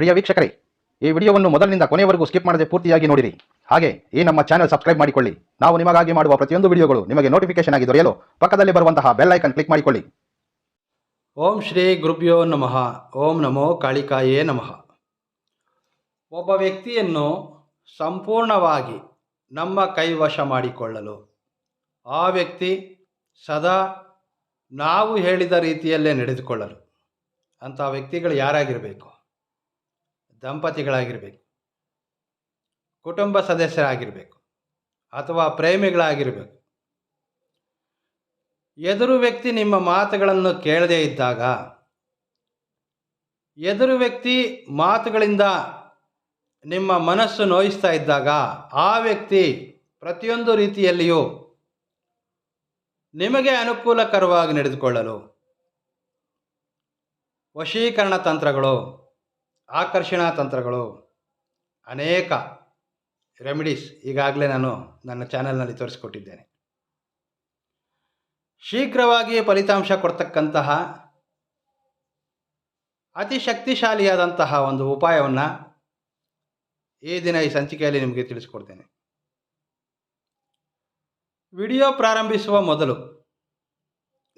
ಪ್ರಿಯ ವೀಕ್ಷಕರೇ, ಈ ವಿಡಿಯೋವನ್ನು ಮೊದಲಿನಿಂದ ಕೊನೆಯವರೆಗೂ ಸ್ಕಿಪ್ ಮಾಡದೆ ಪೂರ್ತಿಯಾಗಿ ನೋಡಿರಿ. ಹಾಗೆ, ಈ ನಮ್ಮ ಚಾನಲ್ ಸಬ್ಸ್ಕ್ರೈಬ್ ಮಾಡಿಕೊಳ್ಳಿ. ನಾವು ನಿಮಗಾಗಿ ಮಾಡುವ ಪ್ರತಿಯೊಂದು ವಿಡಿಯೋಗಳು ನಿಮಗೆ ನೋಟಿಫಿಕೇಶನ್ ಆಗಿ ದೊರೆಯಲು ಪಕ್ಕದಲ್ಲಿ ಬರುವಂತಹ ಬೆಲ್ ಐಕನ್ ಕ್ಲಿಕ್ ಮಾಡಿಕೊಳ್ಳಿ. ಓಂ ಶ್ರೀ ಗುರುಭ್ಯೋ ನಮಃ. ಓಂ ನಮೋ ಕಾಳಿಕಾಯೇ ನಮಃ. ಒಬ್ಬ ವ್ಯಕ್ತಿಯನ್ನು ಸಂಪೂರ್ಣವಾಗಿ ನಮ್ಮ ಕೈವಶ ಮಾಡಿಕೊಳ್ಳಲು ಆ ವ್ಯಕ್ತಿ ಸದಾ ನಾವು ಹೇಳಿದ ರೀತಿಯಲ್ಲೇ ನಡೆದುಕೊಳ್ಳಲು. ಅಂಥ ವ್ಯಕ್ತಿಗಳು ಯಾರಾಗಿರಬೇಕು? ದಂಪತಿಗಳಾಗಿರಬೇಕು. ಕುಟುಂಬ ಸದಸ್ಯರಾಗಿರಬೇಕು. ಅಥವಾ ಪ್ರೇಮಿಗಳಾಗಿರಬೇಕು. ಎದುರು ವ್ಯಕ್ತಿ ನಿಮ್ಮ ಮಾತುಗಳನ್ನು ಕೇಳದೇ ಇದ್ದಾಗ, ಎದುರು ವ್ಯಕ್ತಿ ಮಾತುಗಳಿಂದ ನಿಮ್ಮ ಮನಸ್ಸು ನೋಯಿಸ್ತಾ ಇದ್ದಾಗ, ಆ ವ್ಯಕ್ತಿ ಪ್ರತಿಯೊಂದು ರೀತಿಯಲ್ಲಿಯೂ ನಿಮಗೆ ಅನುಕೂಲಕರವಾಗಿ ನಡೆದುಕೊಳ್ಳಲು, ವಶೀಕರಣ ತಂತ್ರಗಳು ಆಕರ್ಷಣಾ ತಂತ್ರಗಳು ಅನೇಕ ರೆಮಿಡೀಸ್ ಈಗಾಗಲೇ ನಾನು ನನ್ನ ಚಾನೆಲ್ನಲ್ಲಿ ತೋರಿಸಿಕೊಟ್ಟಿದ್ದೇನೆ. ಶೀಘ್ರವಾಗಿ ಫಲಿತಾಂಶ ಕೊಡ್ತಕ್ಕಂತಹ ಅತಿ ಶಕ್ತಿಶಾಲಿಯಾದಂತಹ ಒಂದು ಉಪಾಯವನ್ನು ಈ ದಿನ ಈ ಸಂಚಿಕೆಯಲ್ಲಿ ನಿಮಗೆ ತಿಳಿಸ್ಕೊಡ್ತೇನೆ. ವಿಡಿಯೋ ಪ್ರಾರಂಭಿಸುವ ಮೊದಲು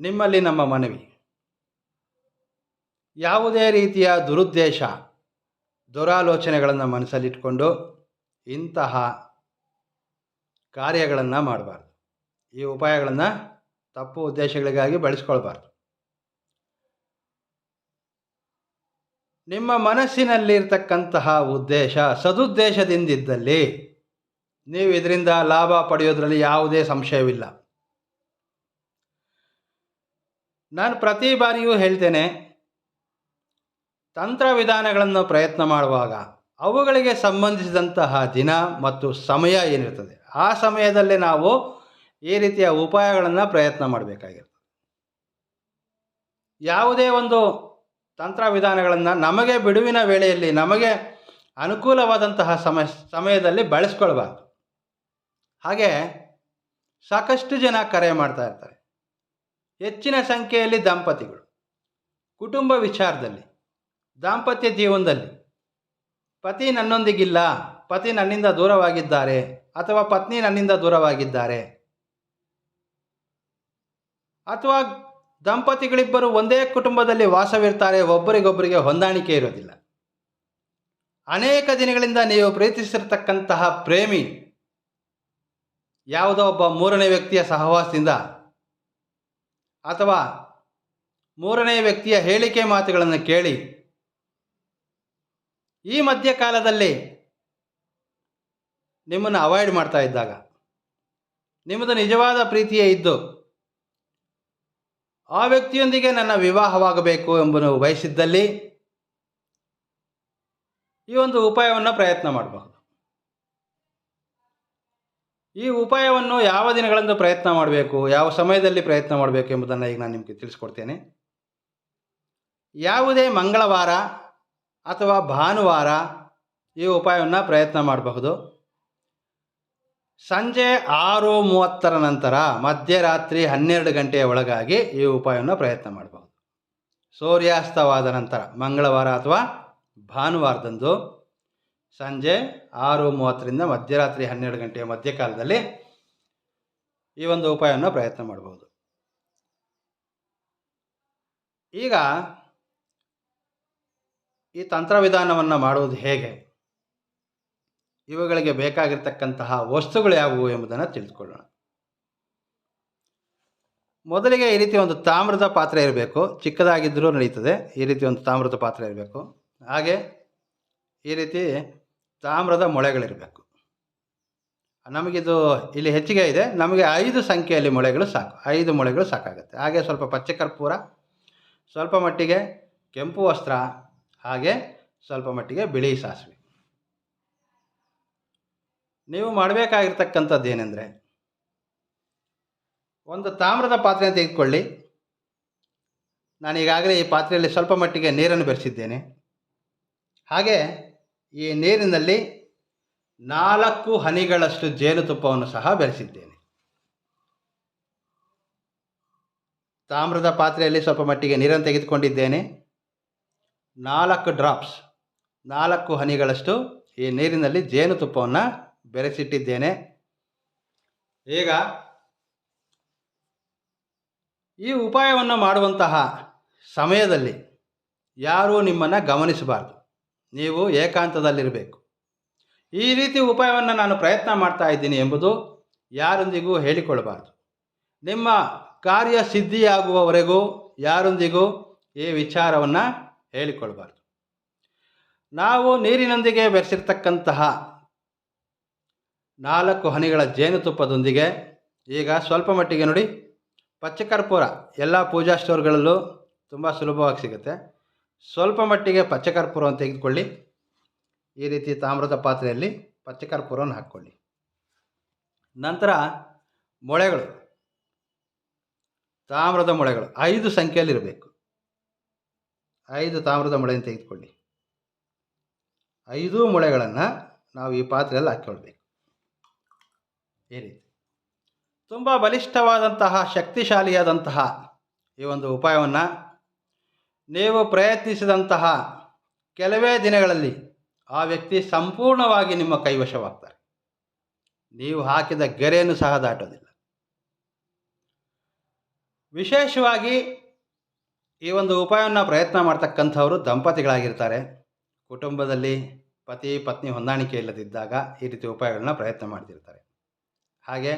ನಿಮ್ಮಲ್ಲಿ ನಮ್ಮ ಮನವಿ. ಯಾವುದೇ ರೀತಿಯ ದುರುದ್ದೇಶ ದುರಾಲೋಚನೆಗಳನ್ನು ಮನಸ್ಸಲ್ಲಿಟ್ಕೊಂಡು ಇಂತಹ ಕಾರ್ಯಗಳನ್ನು ಮಾಡಬಾರ್ದು. ಈ ಉಪಾಯಗಳನ್ನು ತಪ್ಪು ಉದ್ದೇಶಗಳಿಗಾಗಿ ಬಳಸ್ಕೊಳ್ಬಾರ್ದು. ನಿಮ್ಮ ಮನಸ್ಸಿನಲ್ಲಿರ್ತಕ್ಕಂತಹ ಉದ್ದೇಶ ಸದುದ್ದೇಶದಿಂದಿದ್ದಲ್ಲಿ ನೀವು ಇದರಿಂದ ಲಾಭ ಪಡೆಯೋದ್ರಲ್ಲಿ ಯಾವುದೇ ಸಂಶಯವಿಲ್ಲ. ನಾನು ಪ್ರತಿ ಬಾರಿಯೂ ಹೇಳ್ತೇನೆ ತಂತ್ರ ವಿಧಾನಗಳನ್ನು ಪ್ರಯತ್ನ ಮಾಡುವಾಗ ಅವುಗಳಿಗೆ ಸಂಬಂಧಿಸಿದಂತಹ ದಿನ ಮತ್ತು ಸಮಯ ಏನಿರ್ತದೆ ಆ ಸಮಯದಲ್ಲೇ ನಾವು ಈ ರೀತಿಯ ಉಪಾಯಗಳನ್ನು ಪ್ರಯತ್ನ ಮಾಡಬೇಕಾಗಿರ್ತದೆ ಯಾವುದೇ ಒಂದು ತಂತ್ರ ವಿಧಾನಗಳನ್ನು ನಮಗೆ ಬಿಡುವಿನ ವೇಳೆಯಲ್ಲಿ ನಮಗೆ ಅನುಕೂಲವಾದಂತಹ ಸಮಯ, ಸಮಯದಲ್ಲಿ ಬಳಸ್ಕೊಳ್ಬಾರ್ದು. ಹಾಗೆ ಸಾಕಷ್ಟು ಜನ ಕರೆ ಮಾಡ್ತಾ ಇರ್ತಾರೆ. ಹೆಚ್ಚಿನ ಸಂಖ್ಯೆಯಲ್ಲಿ ದಂಪತಿಗಳು. ಕುಟುಂಬ ವಿಚಾರದಲ್ಲಿ. ದಾಂಪತ್ಯ ಜೀವನದಲ್ಲಿ ಪತಿ ನನ್ನೊಂದಿಗಿಲ್ಲ, ಪತಿ ನನ್ನಿಂದ ದೂರವಾಗಿದ್ದಾರೆ ಅಥವಾ ಪತ್ನಿ ನನ್ನಿಂದ ದೂರವಾಗಿದ್ದಾರೆ. ಅಥವಾ ದಂಪತಿಗಳಿಬ್ಬರು ಒಂದೇ ಕುಟುಂಬದಲ್ಲಿ ವಾಸವಿರ್ತಾರೆ, ಒಬ್ಬರಿಗೊಬ್ಬರಿಗೆ ಹೊಂದಾಣಿಕೆ ಇರೋದಿಲ್ಲ. ಅನೇಕ ದಿನಗಳಿಂದ ನೀವು ಪ್ರೀತಿಸಿರ್ತಕ್ಕಂತಹ ಪ್ರೇಮಿ ಯಾವುದೋ ಒಬ್ಬ ಮೂರನೇ ವ್ಯಕ್ತಿಯ ಸಹವಾಸದಿಂದ ಅಥವಾ ಮೂರನೇ ವ್ಯಕ್ತಿಯ ಹೇಳಿಕೆ ಮಾತುಗಳನ್ನು ಕೇಳಿ ಈ ಮಧ್ಯಕಾಲದಲ್ಲಿ ನಿಮ್ಮನ್ನು ಅವಾಯ್ಡ್ ಮಾಡ್ತಾ ಇದ್ದಾಗ, ನಿಮ್ಮದು ನಿಜವಾದ ಪ್ರೀತಿಯೇ ಇದ್ದು, ಆ ವ್ಯಕ್ತಿಯೊಂದಿಗೆ ನನ್ನ ವಿವಾಹವಾಗಬೇಕು ಎಂಬುದು ಬಯಸಿದ್ದಲ್ಲಿ, ಈ ಒಂದು ಉಪಾಯವನ್ನು ಪ್ರಯತ್ನ ಮಾಡಬಹುದು. ಈ ಉಪಾಯವನ್ನು ಯಾವ ದಿನಗಳಂದು ಪ್ರಯತ್ನ ಮಾಡಬೇಕು, ಯಾವ ಸಮಯದಲ್ಲಿ ಪ್ರಯತ್ನ ಮಾಡಬೇಕು ಎಂಬುದನ್ನು ಈಗ ನಾನು ನಿಮಗೆ ತಿಳಿಸ್ಕೊಡ್ತೇನೆ. ಯಾವುದೇ ಮಂಗಳವಾರ ಅಥವಾ ಭಾನುವಾರ ಈ ಉಪಾಯವನ್ನು ಪ್ರಯತ್ನ ಮಾಡಬಹುದು. ಸಂಜೆ ಆರು ಮೂವತ್ತರ ನಂತರ ಮಧ್ಯರಾತ್ರಿ ಹನ್ನೆರಡು ಗಂಟೆಯ ಒಳಗಾಗಿ ಈ ಉಪಾಯವನ್ನು ಪ್ರಯತ್ನ ಮಾಡಬಹುದು. ಸೂರ್ಯಾಸ್ತವಾದ ನಂತರ ಮಂಗಳವಾರ ಅಥವಾ ಭಾನುವಾರದಂದು ಸಂಜೆ ಆರು ಮೂವತ್ತರಿಂದ ಮಧ್ಯರಾತ್ರಿ ಹನ್ನೆರಡು ಗಂಟೆಯ ಮಧ್ಯಕಾಲದಲ್ಲಿ ಈ ಒಂದು ಉಪಾಯವನ್ನು ಪ್ರಯತ್ನ ಮಾಡಬಹುದು. ಈಗ ಈ ತಂತ್ರವಿಧಾನವನ್ನು ಮಾಡುವುದು ಹೇಗೆ? ಇವುಗಳಿಗೆ ಬೇಕಾಗಿರ್ತಕ್ಕಂತಹ ವಸ್ತುಗಳು ಯಾವುವು ಎಂಬುದನ್ನು ತಿಳಿದುಕೊಳ್ಳೋಣ. ಮೊದಲಿಗೆ ಈ ರೀತಿ ಒಂದು ತಾಮ್ರದ ಪಾತ್ರೆ ಇರಬೇಕು. ಚಿಕ್ಕದಾಗಿದ್ದರೂ ನಡೀತದೆ. ಈ ರೀತಿ ಒಂದು ತಾಮ್ರದ ಪಾತ್ರೆ ಇರಬೇಕು. ಹಾಗೆ ಈ ರೀತಿ ತಾಮ್ರದ ಮೊಳೆಗಳಿರಬೇಕು. ನಮಗಿದು ಇಲ್ಲಿ ಹೆಚ್ಚಿಗೆ ಇದೆ. ನಮಗೆ ಐದು ಸಂಖ್ಯೆಯಲ್ಲಿ ಮೊಳೆಗಳು ಸಾಕು. ಐದು ಮೊಳೆಗಳು ಸಾಕಾಗುತ್ತೆ. ಹಾಗೆ ಸ್ವಲ್ಪ ಪಚ್ಚೆ ಕರ್ಪೂರ, ಸ್ವಲ್ಪ ಮಟ್ಟಿಗೆ ಕೆಂಪು ವಸ್ತ್ರ ಹಾಗೆ ಸ್ವಲ್ಪ ಮಟ್ಟಿಗೆ ಬಿಳಿ ಸಾಸಿವೆ. ನೀವು ಮಾಡಬೇಕಾಗಿರ್ತಕ್ಕಂಥದ್ದು ಏನೆಂದರೆ, ಒಂದು ತಾಮ್ರದ ಪಾತ್ರೆ ತೆಗೆದುಕೊಳ್ಳಿ. ನಾನು ಈಗಾಗಲೇ ಈ ಪಾತ್ರೆಯಲ್ಲಿ ಸ್ವಲ್ಪ ಮಟ್ಟಿಗೆ ನೀರನ್ನು ಬೆರೆಸಿದ್ದೇನೆ. ಹಾಗೆ ಈ ನೀರಿನಲ್ಲಿ ನಾಲ್ಕು ಹನಿಗಳಷ್ಟು ಜೇನುತುಪ್ಪವನ್ನು ಸಹ ಬೆರೆಸಿದ್ದೇನೆ. ತಾಮ್ರದ ಪಾತ್ರೆಯಲ್ಲಿ ಸ್ವಲ್ಪ ಮಟ್ಟಿಗೆ ನೀರನ್ನು ತೆಗೆದುಕೊಂಡಿದ್ದೇನೆ. ನಾಲ್ಕು ಡ್ರಾಪ್ಸ್ ನಾಲ್ಕು ಹನಿಗಳಷ್ಟು ಈ ನೀರಿನಲ್ಲಿ ಜೇನುತುಪ್ಪವನ್ನು ಬೆರೆಸಿಟ್ಟಿದ್ದೇನೆ. ಈಗ ಈ ಉಪಾಯವನ್ನು ಮಾಡುವಂತಹ ಸಮಯದಲ್ಲಿ ಯಾರೂ ನಿಮ್ಮನ್ನು ಗಮನಿಸಬಾರ್ದು. ನೀವು ಏಕಾಂತದಲ್ಲಿರಬೇಕು. ಈ ರೀತಿ ಉಪಾಯವನ್ನು ನಾನು ಪ್ರಯತ್ನ ಮಾಡ್ತಾ ಇದ್ದೀನಿ ಎಂಬುದು ಯಾರೊಂದಿಗೂ ಹೇಳಿಕೊಳ್ಳಬಾರ್ದು. ನಿಮ್ಮ ಕಾರ್ಯ ಸಿದ್ಧಿಯಾಗುವವರೆಗೂ ಯಾರೊಂದಿಗೂ ಈ ವಿಚಾರವನ್ನು ಹೇಳಿಕೊಳ್ಬಾರ್ದು. ನಾವು ನೀರಿನೊಂದಿಗೆ ಬೆರೆಸಿರ್ತಕ್ಕಂತಹ ನಾಲ್ಕು ಹನಿಗಳ ಜೇನುತುಪ್ಪದೊಂದಿಗೆ ಈಗ ಸ್ವಲ್ಪ ಮಟ್ಟಿಗೆ ನೋಡಿ ಪಚ್ಚಕರ್ಪೂರ ಎಲ್ಲ ಪೂಜಾ ಸ್ಟೋರ್ಗಳಲ್ಲೂ ತುಂಬ ಸುಲಭವಾಗಿ ಸಿಗುತ್ತೆ. ಸ್ವಲ್ಪ ಮಟ್ಟಿಗೆ ಪಚ್ಚಕರ್ಪೂರವನ್ನು ತೆಗೆದುಕೊಳ್ಳಿ. ಈ ರೀತಿ ತಾಮ್ರದ ಪಾತ್ರೆಯಲ್ಲಿ ಪಚ್ಚಕರ್ಪೂರವನ್ನು ಹಾಕ್ಕೊಳ್ಳಿ. ನಂತರ ಮೊಳೆಗಳು. ತಾಮ್ರದ ಮೊಳೆಗಳು ಐದು ಸಂಖ್ಯೆಯಲ್ಲಿರಬೇಕು ಐದು ತಾಮ್ರದ ಮೊಳೆಯನ್ನು ತೆಗೆದುಕೊಳ್ಳಿ ಐದು ಮೊಳೆಗಳನ್ನು ನಾವು ಈ ಪಾತ್ರೆಯಲ್ಲಿ ಹಾಕ್ಕೊಳ್ಬೇಕು. ಈ ರೀತಿ. ತುಂಬ ಬಲಿಷ್ಠವಾದಂತಹ, ಶಕ್ತಿಶಾಲಿಯಾದಂತಹ ಈ ಒಂದು ಉಪಾಯವನ್ನು ನೀವು ಪ್ರಯತ್ನಿಸಿದಂತಹ ಕೆಲವೇ ದಿನಗಳಲ್ಲಿ ಆ ವ್ಯಕ್ತಿ ಸಂಪೂರ್ಣವಾಗಿ ನಿಮ್ಮ ಕೈವಶವಾಗ್ತಾರೆ. ನೀವು ಹಾಕಿದ ಗೆರೆಯನ್ನು ಸಹ ದಾಟೋದಿಲ್ಲ. ವಿಶೇಷವಾಗಿ ಈ ಒಂದು ಉಪಾಯವನ್ನು ಪ್ರಯತ್ನ ಮಾಡ್ತಕ್ಕಂಥವರು ದಂಪತಿಗಳಾಗಿರ್ತಾರೆ. ಕುಟುಂಬದಲ್ಲಿ ಪತಿ, ಪತ್ನಿ ಹೊಂದಾಣಿಕೆ ಇಲ್ಲದಿದ್ದಾಗ ಈ ರೀತಿ ಉಪಾಯಗಳನ್ನ ಪ್ರಯತ್ನ ಮಾಡ್ತಿರ್ತಾರೆ. ಹಾಗೆ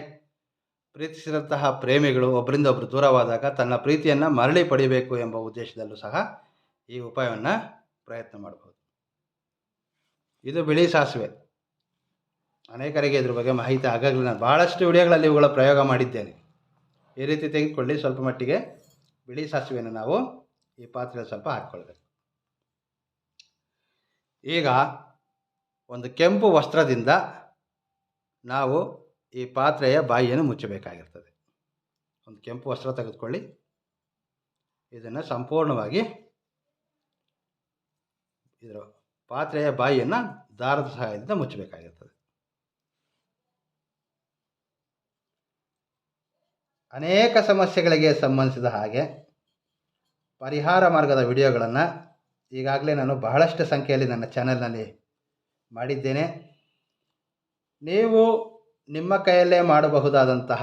ಪ್ರೀತಿಸಿದಂತಹ ಪ್ರೇಮಿಗಳು ಒಬ್ಬರಿಂದ ಒಬ್ಬರು ದೂರವಾದಾಗ ತನ್ನ ಪ್ರೀತಿಯನ್ನು ಮರಳಿ ಪಡಿಬೇಕು ಎಂಬ ಉದ್ದೇಶದಲ್ಲೂ ಸಹ ಈ ಉಪಾಯವನ್ನು ಪ್ರಯತ್ನ ಮಾಡಬಹುದು ಇದು ಬಿಳಿ ಸಾಸಿವೆ. ಅನೇಕರಿಗೆ ಇದ್ರ ಬಗ್ಗೆ ಮಾಹಿತಿ ಆಗಾಗಲೇ ನಾನು ಭಾಳಷ್ಟು ವಿಡಿಯೋಗಳಲ್ಲಿ ಇವುಗಳ ಪ್ರಯೋಗ ಮಾಡಿದ್ದೇನೆ. ಈ ರೀತಿ ತೆಗೆದುಕೊಳ್ಳಿ. ಸ್ವಲ್ಪ ಮಟ್ಟಿಗೆ ಬಿಳಿ ಸಾಸಿವೆಯನ್ನು ನಾವು ಈ ಪಾತ್ರೆಯಲ್ಲಿ ಸ್ವಲ್ಪ ಹಾಕ್ಕೊಳ್ಬೇಕು. ಈಗ ಒಂದು ಕೆಂಪು ವಸ್ತ್ರದಿಂದ ನಾವು ಈ ಪಾತ್ರೆಯ ಬಾಯಿಯನ್ನು ಮುಚ್ಚಬೇಕಾಗಿರ್ತದೆ. ಒಂದು ಕೆಂಪು ವಸ್ತ್ರ ತೆಗೆದುಕೊಳ್ಳಿ. ಇದನ್ನು ಸಂಪೂರ್ಣವಾಗಿ ಇದರ ಪಾತ್ರೆಯ ಬಾಯಿಯನ್ನು ದಾರದ ಸಹಾಯದಿಂದ ಮುಚ್ಚಬೇಕಾಗಿರ್ತದೆ. ಅನೇಕ ಸಮಸ್ಯೆಗಳಿಗೆ ಸಂಬಂಧಿಸಿದ ಹಾಗೆ ಪರಿಹಾರ ಮಾರ್ಗದ ವಿಡಿಯೋಗಳನ್ನು ಈಗಾಗಲೇ ನಾನು ಬಹಳಷ್ಟು ಸಂಖ್ಯೆಯಲ್ಲಿ ನನ್ನ ಚಾನೆಲ್ನಲ್ಲಿ ಮಾಡಿದ್ದೇನೆ. ನೀವು ನಿಮ್ಮ ಕೈಯಲ್ಲೇ ಮಾಡಬಹುದಾದಂತಹ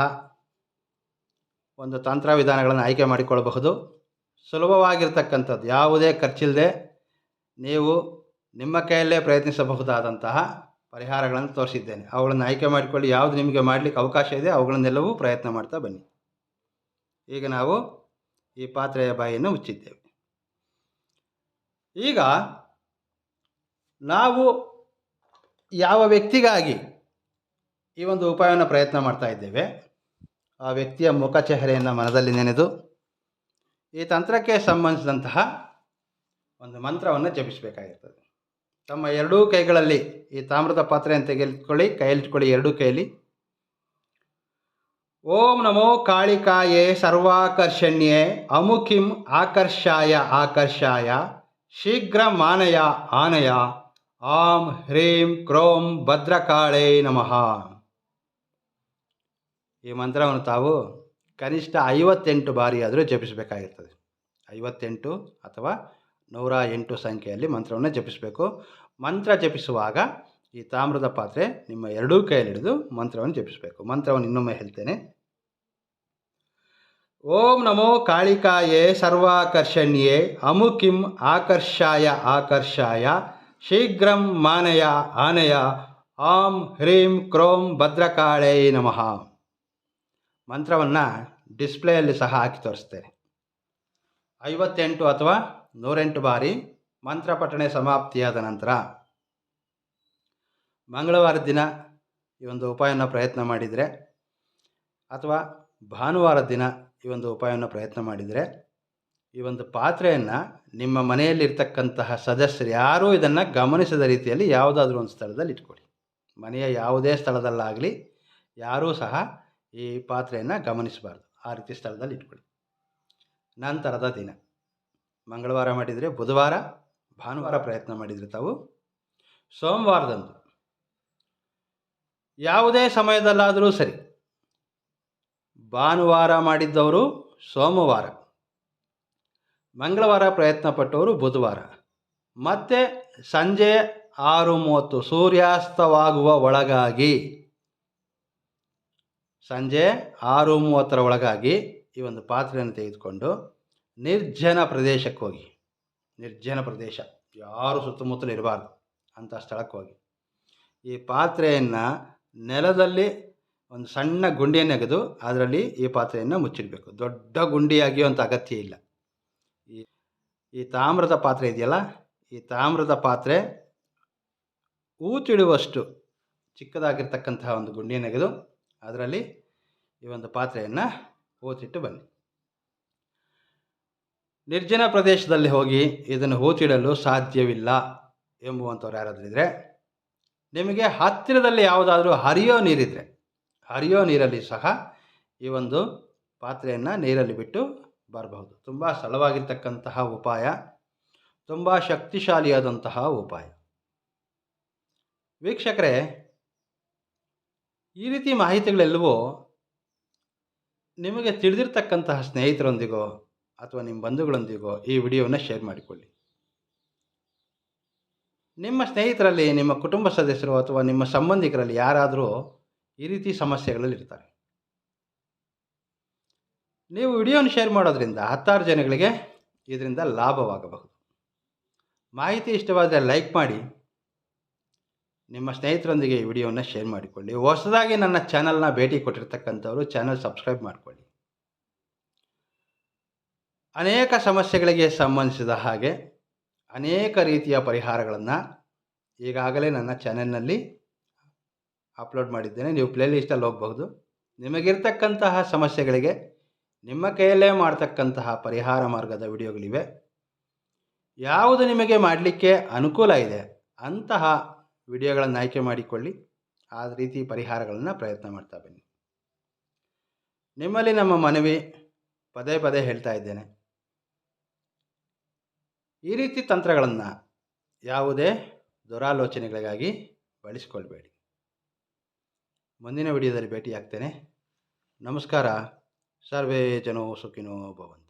ಒಂದು ತಂತ್ರ ವಿಧಾನಗಳನ್ನು ಆಯ್ಕೆ ಮಾಡಿಕೊಳ್ಳಬಹುದು. ಸುಲಭವಾಗಿರ್ತಕ್ಕಂಥದ್ದು ಯಾವುದೇ ಖರ್ಚಿಲ್ಲದೆ ನೀವು ನಿಮ್ಮ ಕೈಯಲ್ಲೇ ಪ್ರಯತ್ನಿಸಬಹುದಾದಂತಹ ಪರಿಹಾರಗಳನ್ನು ತೋರಿಸಿದ್ದೇನೆ. ಅವುಗಳನ್ನು ಆಯ್ಕೆ ಮಾಡಿಕೊಳ್ಳಿ, ಯಾವುದು ನಿಮಗೆ ಮಾಡಲಿಕ್ಕೆ ಅವಕಾಶ ಇದೆ ಅವುಗಳನ್ನೆಲ್ಲವೂ ಪ್ರಯತ್ನ ಮಾಡ್ತಾ ಬನ್ನಿ. ಈಗ ನಾವು ಈ ಪಾತ್ರೆಯ ಬಾಯಿಯನ್ನು ಮುಚ್ಚಿದ್ದೇವೆ. ಈಗ ನಾವು ಯಾವ ವ್ಯಕ್ತಿಗಾಗಿ ಈ ಒಂದು ಉಪಾಯವನ್ನು ಪ್ರಯತ್ನ ಮಾಡ್ತಾ ಇದ್ದೇವೆ, ಆ ವ್ಯಕ್ತಿಯ ಮುಖ ಚೆಹರೆಯನ್ನು ಮನದಲ್ಲಿ ನೆನೆದು, ಈ ತಂತ್ರಕ್ಕೆ ಸಂಬಂಧಿಸಿದಂತಹ ಒಂದು ಮಂತ್ರವನ್ನು ಜಪಿಸಬೇಕಾಗಿರ್ತದೆ. ತಮ್ಮ ಎರಡೂ ಕೈಗಳಲ್ಲಿ ಈ ತಾಮ್ರದ ಪಾತ್ರೆಯನ್ನು ತೆಗೆದುಕೊಳ್ಳಿ, ಕೈಯಲ್ಲಿಟ್ಕೊಳ್ಳಿ, ಎರಡೂ ಕೈಯಲ್ಲಿ ಓಂ ನಮೋ ಕಾಳಿಕಾಯೇ ಸರ್ವಾಕರ್ಷಣ್ಯೇ ಅಮುಖಿಂ ಆಕರ್ಷಾಯ ಆಕರ್ಷಾಯ ಶೀಘ್ರ ಮಾನಯ ಆನಯ. ಆಂ ಹ್ರೀಂ ಕ್ರೋಂ ಭದ್ರಕಾಳೇ ನಮಃ. ಈ ಮಂತ್ರವನ್ನು ತಾವು ಕನಿಷ್ಠ ಐವತ್ತೆಂಟು ಬಾರಿ ಆದರೂ ಜಪಿಸಬೇಕಾಗಿರ್ತದೆ. ಐವತ್ತೆಂಟು ಅಥವಾ ನೂರ ಎಂಟು ಸಂಖ್ಯೆಯಲ್ಲಿ ಮಂತ್ರವನ್ನು ಜಪಿಸಬೇಕು. ಮಂತ್ರ ಜಪಿಸುವಾಗ ಈ ತಾಮ್ರದ ಪಾತ್ರೆ ನಿಮ್ಮ ಎರಡೂ ಕೈಯಲ್ಲಿ ಹಿಡಿದು ಮಂತ್ರವನ್ನು ಜಪಿಸಬೇಕು. ಮಂತ್ರವನ್ನು ಇನ್ನೊಮ್ಮೆ ಹೇಳ್ತೇನೆ. ಓಂ ನಮೋ ಕಾಳಿಕಾಯೇ ಸರ್ವಾಕರ್ಷಣ್ಯೇ ಅಮುಕಿಂ ಆಕರ್ಷಾಯ ಆಕರ್ಷಾಯ ಶೀಘ್ರಂ ಮಾನಯ ಆನಯ ಆಂ ಹ್ರೀಂ ಕ್ರೋಂ ಭದ್ರಕಾಳೇ ನಮಃ. ಮಂತ್ರವನ್ನು ಡಿಸ್ಪ್ಲೇಯಲ್ಲಿ ಸಹ ಹಾಕಿ ತೋರಿಸ್ತೇನೆ. ಐವತ್ತೆಂಟು ಅಥವಾ ನೂರೆಂಟು ಬಾರಿ ಮಂತ್ರ ಪಠಣೆ ಸಮಾಪ್ತಿಯಾದ ನಂತರ ಮಂಗಳವಾರದ ದಿನ ಈ ಒಂದು ಉಪಾಯವನ್ನು ಪ್ರಯತ್ನ ಮಾಡಿದರೆ, ಅಥವಾ ಭಾನುವಾರದ ದಿನ ಈ ಒಂದು ಉಪಾಯವನ್ನು ಪ್ರಯತ್ನ ಮಾಡಿದರೆ, ಈ ಒಂದು ಪಾತ್ರೆಯನ್ನು ನಿಮ್ಮ ಮನೆಯಲ್ಲಿರ್ತಕ್ಕಂತಹ ಸದಸ್ಯರು ಯಾರೂ ಇದನ್ನು ಗಮನಿಸದ ರೀತಿಯಲ್ಲಿ ಯಾವುದಾದ್ರೂ ಒಂದು ಸ್ಥಳದಲ್ಲಿ ಇಟ್ಕೊಳ್ಳಿ. ಮನೆಯ ಯಾವುದೇ ಸ್ಥಳದಲ್ಲಾಗಲಿ ಯಾರೂ ಸಹ ಈ ಪಾತ್ರೆಯನ್ನು ಗಮನಿಸಬಾರ್ದು. ಆ ರೀತಿ ಸ್ಥಳದಲ್ಲಿ ಇಟ್ಕೊಳ್ಳಿ. ನಂತರದ ದಿನ. ಮಂಗಳವಾರ ಮಾಡಿದರೆ ಬುಧವಾರ, ಭಾನುವಾರ ಪ್ರಯತ್ನ ಮಾಡಿದರೆ ತಾವು ಸೋಮವಾರದಂದು ಯಾವುದೇ ಸಮಯದಲ್ಲಾದರೂ ಸರಿ. ಭಾನುವಾರ ಮಾಡಿದ್ದವರು ಸೋಮವಾರ. ಮಂಗಳವಾರ ಪ್ರಯತ್ನ ಪಟ್ಟವರು ಬುಧವಾರ. ಮತ್ತು ಸಂಜೆ ಆರು ಮೂವತ್ತು ಸೂರ್ಯಾಸ್ತವಾಗುವ ಒಳಗಾಗಿ, ಸಂಜೆ ಆರು ಮೂವತ್ತರ ಒಳಗಾಗಿ ಈ ಒಂದು ಪಾತ್ರೆಯನ್ನು ತೆಗೆದುಕೊಂಡು ನಿರ್ಜನ ಪ್ರದೇಶಕ್ಕೆ ಹೋಗಿ. ನಿರ್ಜನ ಪ್ರದೇಶ. ಯಾರು ಸುತ್ತಮುತ್ತಲೂ ಇರಬಾರ್ದು. ಅಂಥ ಸ್ಥಳಕ್ಕೆ ಹೋಗಿ. ಈ ಪಾತ್ರೆಯನ್ನು ನೆಲದಲ್ಲಿ ಒಂದು ಸಣ್ಣ ಗುಂಡಿಯನ್ನು ಅಗೆದು ಅದರಲ್ಲಿ ಈ ಪಾತ್ರೆಯನ್ನು ಮುಚ್ಚಿಡಬೇಕು. ದೊಡ್ಡ ಗುಂಡಿ ಅಗೆಯುವಂಥ ಅಗತ್ಯ ಇಲ್ಲ. ಈ ಈ ತಾಮ್ರದ ಪಾತ್ರೆ ಇದೆಯಲ್ಲ, ಈ ತಾಮ್ರದ ಪಾತ್ರೆ ಊತಿಡುವಷ್ಟು ಚಿಕ್ಕದಾಗಿರ್ತಕ್ಕಂತಹ ಒಂದು ಗುಂಡಿಯನ್ನು ಅಗೆದು ಅದರಲ್ಲಿ ಈ ಒಂದು ಪಾತ್ರೆಯನ್ನು ಊತಿಟ್ಟು ಬನ್ನಿ. ನಿರ್ಜನ ಪ್ರದೇಶದಲ್ಲಿ ಹೋಗಿ ಇದನ್ನು ಹೂತಿಡಲು ಸಾಧ್ಯವಿಲ್ಲ ಎಂಬುವಂಥವ್ರು ಯಾರಾದರೂ ಇದ್ದರೆ ನಿಮಗೆ ಹತ್ತಿರದಲ್ಲಿ ಯಾವುದಾದ್ರೂ ಹರಿಯೋ ನೀರಿದ್ರೆ, ಹರಿಯೋ ನೀರಲ್ಲಿ ಸಹ ಈ ಒಂದು ಪಾತ್ರೆಯನ್ನು ನೀರಲ್ಲಿ ಬಿಟ್ಟು ಬರಬಹುದು. ತುಂಬ ಸರಳವಾಗಿರ್ತಕ್ಕಂತಹ ಉಪಾಯ, ತುಂಬ ಶಕ್ತಿಶಾಲಿಯಾದಂತಹ ಉಪಾಯ. ವೀಕ್ಷಕರೇ, ಈ ರೀತಿ ಮಾಹಿತಿಗಳೆಲ್ಲವೂ ನಿಮಗೆ ತಿಳಿದಿರ್ತಕ್ಕಂತಹ ಸ್ನೇಹಿತರೊಂದಿಗೋ ಅಥವಾ ನಿಮ್ಮ ಬಂಧುಗಳೊಂದಿಗೋ ಈ ವಿಡಿಯೋವನ್ನು ಶೇರ್ ಮಾಡಿಕೊಳ್ಳಿ. ನಿಮ್ಮ ಸ್ನೇಹಿತರಲ್ಲಿ, ನಿಮ್ಮ ಕುಟುಂಬ ಸದಸ್ಯರು ಅಥವಾ ನಿಮ್ಮ ಸಂಬಂಧಿಕರಲ್ಲಿ ಯಾರಾದರೂ ಈ ರೀತಿ ಸಮಸ್ಯೆಗಳಲ್ಲಿ ಇರ್ತಾರೆ? ನೀವು ವಿಡಿಯೋನ ಶೇರ್ ಮಾಡೋದ್ರಿಂದ ಹತ್ತಾರು ಜನಗಳಿಗೆ ಇದರಿಂದ ಲಾಭವಾಗಬಹುದು. ಮಾಹಿತಿ ಇಷ್ಟವಾದರೆ ಲೈಕ್ ಮಾಡಿ. ನಿಮ್ಮ ಸ್ನೇಹಿತರೊಂದಿಗೆ ಈ ವಿಡಿಯೋವನ್ನು ಶೇರ್ ಮಾಡಿಕೊಳ್ಳಿ. ಹೊಸದಾಗಿ ನನ್ನ ಚಾನಲ್ನ ಭೇಟಿ ಕೊಟ್ಟಿರ್ತಕ್ಕಂಥವರು ಚಾನಲ್ ಸಬ್ಸ್ಕ್ರೈಬ್ ಮಾಡಿಕೊಳ್ಳಿ. ಅನೇಕ ಸಮಸ್ಯೆಗಳಿಗೆ ಸಂಬಂಧಿಸಿದ ಹಾಗೆ ಅನೇಕ ರೀತಿಯ ಪರಿಹಾರಗಳನ್ನು ಈಗಾಗಲೇ ನನ್ನ ಚಾನೆಲ್ನಲ್ಲಿ ಅಪ್ಲೋಡ್ ಮಾಡಿದ್ದೇನೆ. ನೀವು ಪ್ಲೇಲಿಸ್ಟಲ್ಲಿ ಹೋಗಬಹುದು. ನಿಮಗಿರ್ತಕ್ಕಂತಹ ಸಮಸ್ಯೆಗಳಿಗೆ ನಿಮ್ಮ ಕೈಯಲ್ಲೇ ಮಾಡ್ತಕ್ಕಂತಹ ಪರಿಹಾರ ಮಾರ್ಗದ ವಿಡಿಯೋಗಳಿವೆ. ಯಾವುದು ನಿಮಗೆ ಮಾಡಲಿಕ್ಕೆ ಅನುಕೂಲ ಇದೆ ಅಂತಹ ವಿಡಿಯೋಗಳನ್ನು ಆಯ್ಕೆ ಮಾಡಿಕೊಳ್ಳಿ. ಆ ರೀತಿ ಪರಿಹಾರಗಳನ್ನು ಪ್ರಯತ್ನ ಮಾಡ್ತಾ ಬನ್ನಿ. ನಿಮ್ಮಲ್ಲಿ ನಮ್ಮ ಮನವಿ ಪದೇ ಪದೇ ಹೇಳ್ತಾ ಇದ್ದೇನೆ. ಈ ರೀತಿ ತಂತ್ರಗಳನ್ನು ಯಾವುದೇ ದುರಾಲೋಚನೆಗಳಿಗಾಗಿ ಬಳಸಿಕೊಳ್ಬೇಡಿ. ಮುಂದಿನ ವಿಡಿಯೋದಲ್ಲಿ ಭೇಟಿಯಾಗ್ತೇನೆ. ನಮಸ್ಕಾರ. ಸರ್ವೇ ಜನೋ ಸುಖಿನೋ ಭವಂತು.